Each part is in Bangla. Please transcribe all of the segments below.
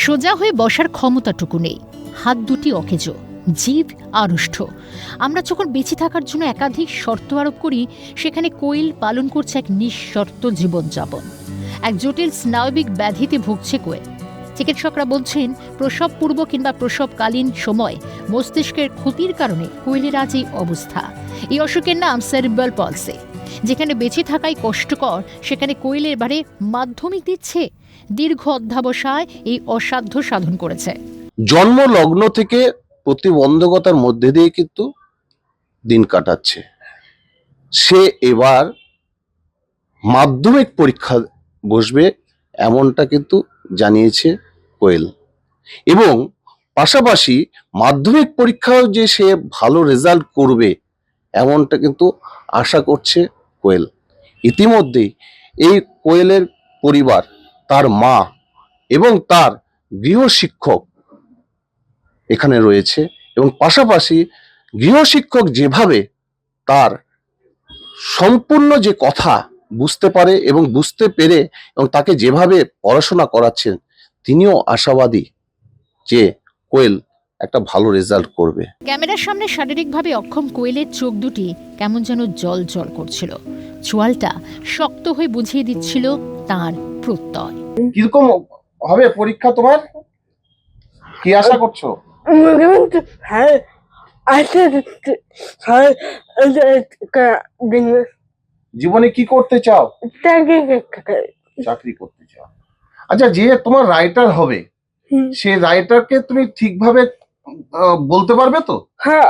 সোজা হয়ে বসার ক্ষমতাটুকু নেই। হাত দুটি অকেজো জীব আড়ষ্ট আমরা যখন বেঁচে থাকার জন্য একাধিক শর্ত আরোপ করি, সেখানে কোয়েল পালন করছে এক নিঃশর্ত জীবনযাপন। এক জটিল স্নায়বিক ব্যাধিতে ভুগছে কোয়েল। চিকিৎসকরা বলছেন, প্রসব পূর্ব কিংবা প্রসবকালীন সময় মস্তিষ্কের ক্ষতির কারণে কোয়েলের আজ এই অবস্থা। এই অসুখের নাম সেরিব্রাল পলসে। যেখানে বেঁচে থাকাই কষ্টকর, সেখানে কোয়েলের বারে মাধ্যমিক দিচ্ছে। দীর্ঘ অধ্যাবসায় এই অসাধ্য সাধন করেছে। জন্ম লগ্ন থেকে প্রতিবন্ধকতার মধ্যে দিয়ে কিন্তু দিন কাটাচ্ছে। সে এবার মাধ্যমিক পরীক্ষা বসবে এমনটা কিন্তু জানিয়েছে কোয়েল। এবং পাশাপাশি মাধ্যমিক পরীক্ষাও যে সে ভালো রেজাল্ট করবে, এমনটা কিন্তু আশা করছে কোয়েল। ইতিমধ্যেই এই কোয়েলের পরিবার, তার মা এবং তার গৃহশিক্ষক এখানে রয়েছে এবং পাশাপাশি গৃহশিক্ষক যেভাবে তার সম্পূর্ণ যে কথা বুঝতে পারে এবং বুঝতে পেরে এবং তাকে যেভাবে পড়াশোনা করাচ্ছেন, তিনিও আশাবাদী যে কোয়েল একটা ভালো রেজাল্ট করবে। ক্যামেরার সামনে শারীরিকভাবে অক্ষম কোয়েলের চোখ দুটি কেমন যেন জল জল করছিল। চোয়ালটা শক্ত হয়ে বুঝিয়ে দিচ্ছিল তার প্রত্যয় কীরকম হবে পরীক্ষা তোমার কি আশা করছ হ্যাঁ হ্যাঁ জীবনে কি করতে চাও চাকরি করতে চাও আচ্ছা যে তোমার রাইটার হবে সে রাইটারকে তুমি ঠিকভাবে বলতে পারবে তো হ্যাঁ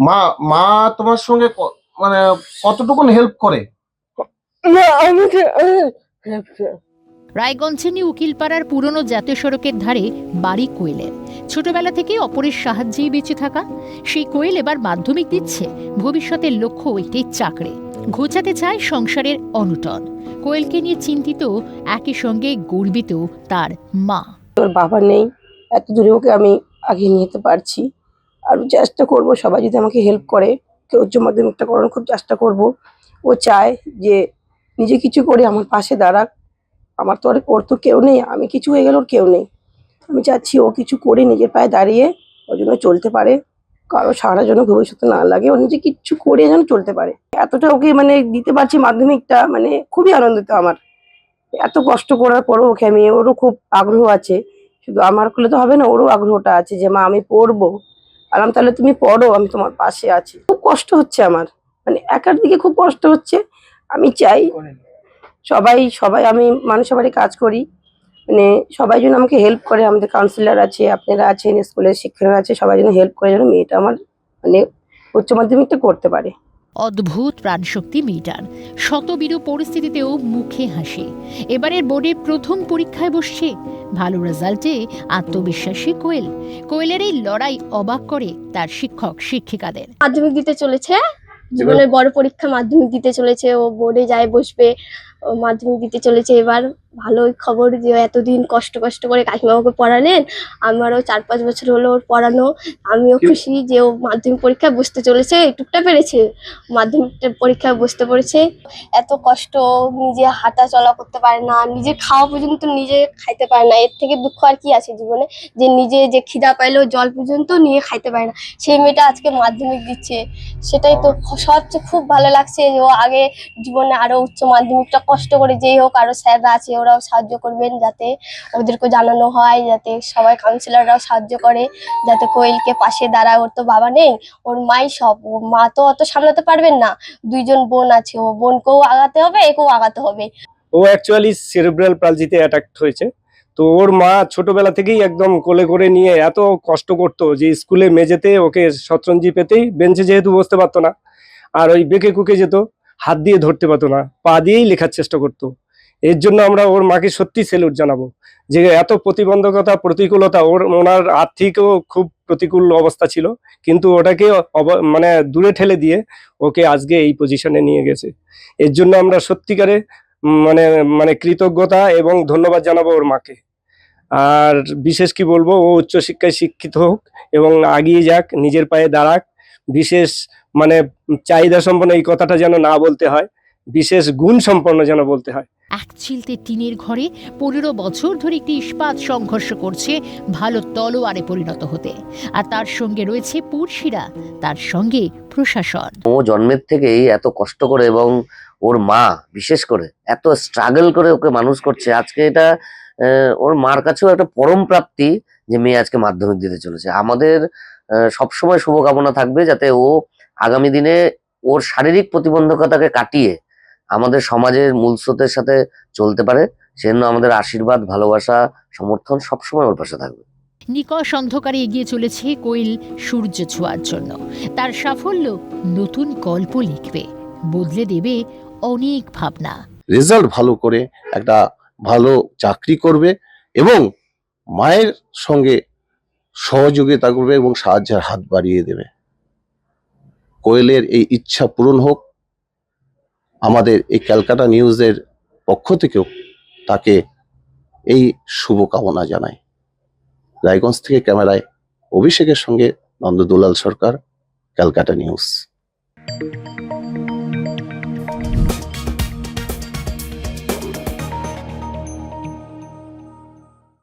মা মা তোমার সঙ্গে ক- মানে কতটুকুন হেল্প করে? না আমি রায়গঞ্জেনি উকিলপাড়ার পুরনো জাতীয় সড়কের ধারে বাড়ি কোয়েলের ছোটবেলা থেকে অপরের সাহায্যেই বেঁচে থাকা। সেই কোয়েল এবার মাধ্যমিক দিচ্ছে। ভবিষ্যতের লক্ষ্য একটি চাকরি। ঘোচাতে চায় সংসারের অনুটন। কোয়েলকে নিয়ে চিন্তিত একই সঙ্গে গর্বিত তার মা। ওর বাবা নেই। এত দূরে ওকে আমি আগিয়ে নিয়ে যেতে পারছি। আরও চেষ্টা করব, সবাই যদি আমাকে হেল্প করে কে উচ্চ মাধ্যমিকটা করানোর খুব চেষ্টা করব। ও চায় যে নিজে কিছু করে আমার পাশে দাঁড়াক। আমার তো আর ওর তো কেউ নেই, আমি কিছু হয়ে গেলে ওর কেউ নেই। আমি চাচ্ছি ও কিছু করে নিজের পায়ে দাঁড়িয়ে ওর জন্য চলতে পারে। কারও সারা জন্য ভবিষ্যতে না লাগে, ও নিজে কিছু করে যেন চলতে পারে। এতটা ওকে মানে দিতে পারছি মাধ্যমিকটা মানে খুবই আনন্দিত আমার। এত কষ্ট করার পরও ওকে আমি, ওরও খুব আগ্রহ আছে। শুধু আমার করলে তো হবে না, ওরও আগ্রহটা আছে যে, মা, আমি পড়ব। আলাম তাহলে তুমি পড়ো, আমি তোমার পাশে আছি। খুব কষ্ট হচ্ছে আমার। মানে একার দিকে খুব কষ্ট হচ্ছে। আমি চাই সবাই সবাই, আমি মানুষের বাড়ি কাজ করি। মানে সবাই যেন আমাকে হেল্প করে। আমাদের কাউন্সিলর আছে, আপনারা আছেন স্কুলের শিক্ষকরা আছে, সবাই যেন হেল্প করে যেন মেয়েটা আমার মানে উচ্চ মাধ্যমিকটা করতে পারে। অদ্ভুত প্রাণশক্তি মেয়েটার শতবিরু পরিস্থিতিতেও মুখে হাসি। এবারের বোর্ডে প্রথম পরীক্ষায় বসছে। ভালো রেজাল্টে আত্মবিশ্বাসী কোয়েল। কোয়েলের এই লড়াই অবাক করে তার শিক্ষক শিক্ষিকাদের। মাধ্যমিক দিতে চলেছে। জীবনের বড় পরীক্ষা মাধ্যমিক দিতে চলেছে। ও বোর্ডে যায় বসবে। ও মাধ্যমিক দিতে চলেছে এবার। ভালোই খবর যে ও এতদিন কষ্ট কষ্ট করে কাকিমাকে পড়ালেন আমারও চার পাঁচ বছর হলো ওর পড়ানো। আমিও খুশি যে ও মাধ্যমিক পরীক্ষায় বসতে চলেছে একটুকটা পেরেছে। মাধ্যমিক পরীক্ষায় বসতে পেরেছে এত কষ্ট নিজে হাঁটা চলা করতে পারে না নিজে খাওয়া পর্যন্ত নিজে খাইতে পারে না। এর থেকে দুঃখ আর কি আছে জীবনে? যে নিজে যে খিদা পাইলেও জল পর্যন্ত নিয়ে খাইতে পারে না। সেই মেয়েটা আজকে মাধ্যমিক দিচ্ছে। সেটাই তো সবচেয়ে খুব ভালো লাগছে যে ও আগে জীবনে আরও উচ্চ মাধ্যমিকটা কষ্ট করে যেই হোক আরও স্যাররা আছে ওরাও সাহায্য করবেন যাতে ওদেরকে জানানো হয়, যাতে সবাই কাউন্সিলররাও সাহায্য করে, যাতে কোয়েলকে পাশে দাঁড়ায়। ওর তো বাবা নেই, ওর মাই সব। মা তো অত সামলাতে পারবেন না। দুইজন বোন আছে, ও বোনকেও আগাতে হবে, একেও আগাতে হবে। ও অ্যাকচুয়ালি সেরেব্রাল পালজিতে অ্যাটাক হয়েছে। তো ওর মা ছোটবেলা থেকেই একদম কোলে করে নিয়ে এত কষ্ট করতো যে স্কুলে মেঝেতে ওকে শতরঞ্জি পেতেই বেঞ্চে যেহেতু বসতে পারতো না, আর ওই বেঁকে কুকে যেত, হাত দিয়ে ধরতে পারতো না, পা দিয়েই লেখার চেষ্টা করতো। এর জন্য আমরা ওর মাকে সত্যি সেলুট জানাব। যে এত প্রতিবন্ধকতা, প্রতিকূলতা, ওর, ওনার আর্থিকও খুব প্রতিকূল অবস্থা ছিল। কিন্তু ওটাকে মানে দূরে ঠেলে দিয়ে ওকে আজকে এই পজিশনে নিয়ে গেছে। এর জন্য আমরা সত্যিকারে মানে মানে কৃতজ্ঞতা এবং ধন্যবাদ জানাব ওর মাকে। আর বিশেষ কি বলব, ও উচ্চশিক্ষায় শিক্ষিত হোক এবং আগিয়ে যাক, নিজের পায়ে দাঁড়াক। বিশেষ মানে চাহিদা সম্পন্ন এই কথাটা যেন না বলতে হয়, বিশেষ গুণ সম্পন্ন যেন বলতে হয়। এক চিলতে টিনের ঘরে পনেরো বছর ধরে একটি ইস্পাত সংঘর্ষ করছে ভালো তলোয়ারে পরিণত হতে। আর তার সঙ্গে রয়েছে পুরশিরা তার সঙ্গে প্রশাসন। ও জন্মের থেকেই এত কষ্ট করে এবং ওর মা বিশেষ করে এত স্ট্রাগল করে ওকে মানুষ করছে। আজকে এটা ওর মার কাছেও একটা পরম প্রাপ্তি যে মেয়ে আজকে মাধ্যমিক দিতে চলেছে। আমাদের সবসময় শুভকামনা থাকবে যাতে ও আগামী দিনে ওর শারীরিক প্রতিবন্ধকতাকে কাটিয়ে আমাদের সমাজের মূল স্রোতের সাথে চলতে পারে সেজন্য আমাদের আশীর্বাদ ভালোবাসা সমর্থন সবসময় ওর পাশে থাকবে। নিকশ অন্ধকারে এগিয়ে চলেছে কোয়েল সূর্য ছোঁয়ার জন্য। তার সাফল্য নতুন গল্প লিখবে বদলে দেবে অনেক ভাবনা। রেজাল্ট ভালো করে একটা ভালো চাকরি করবে এবং মায়ের সঙ্গে সহযোগিতা করবে এবং সাহায্যের হাত বাড়িয়ে দেবে। কোয়েলের এই ইচ্ছা পূরণ হোক আমাদের এই ক্যালকাটা নিউজের পক্ষ থেকেও তাকে এই শুভকামনা জানাই। রায়গঞ্জ থেকে ক্যামেরায় অভিষেকের সঙ্গে নন্দদুলাল সরকার, ক্যালকাটা নিউজ।